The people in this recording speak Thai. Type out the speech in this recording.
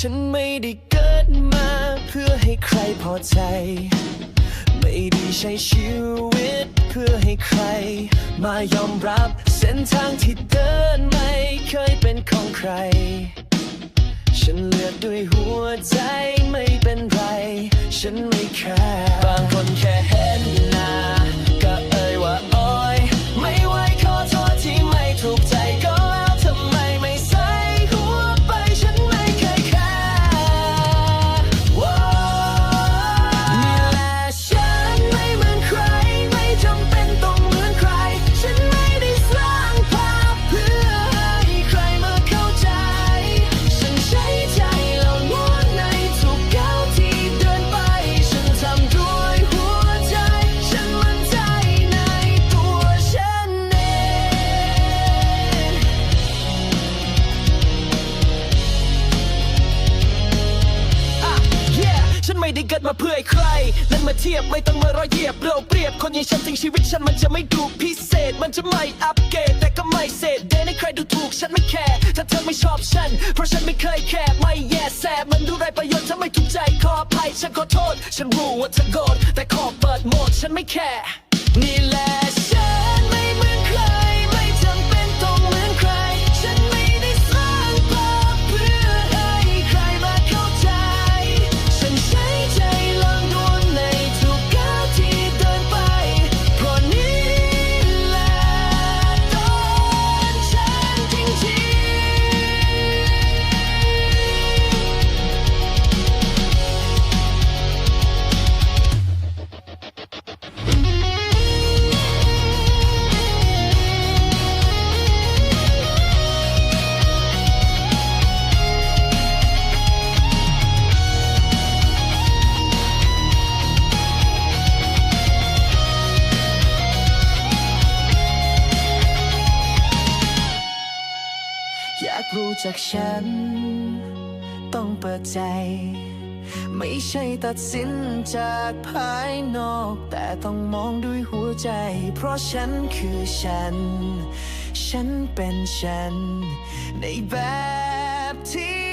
ฉันไม่ได้เกิดมาเพื่อให้ใครพอใจ ไม่ได้ใช้ชีวิตเพื่อให้ใคร มายอมรับเส้นทางที่เดินไม่เคยเป็นของใคร ฉันเลือกด้วยหัวใจไม่เป็นไร ฉันไม่แคร์บางคนแค่เห็นหน้า ไม่ได้เกิดมาเพื่อใใคร นั้นมาเทียบไม่ต้องมารอยเหยียบเราเปรียบคนอย่างฉันถึงชีวิตฉันมันจะไม่ดูพิเศษ มันจะไม่อัปเกรดแต่ก็ไม่เสร็จเดนให้ใครดูถูกฉันไม่แคร์ถ้าเธอไม่ชอบฉัน เพราะฉันไม่เคยแคร์ไม่แย่แสบมันดูไรประโยชน์ถ้าไม่ถูกใจขออภัยฉันขอโทษ ฉันรู้ว่าเธอโกรธแต่ขอเปิดโหมดฉันไม่แคร์นี่แหละ อยากรู้จักฉัน ต้องเปิดใจ ไม่ใช่ตัดสินจากภายนอก แต่ต้องมองด้วยหัวใจ เพราะฉันคือฉัน ฉันเป็นฉัน ในแบบที่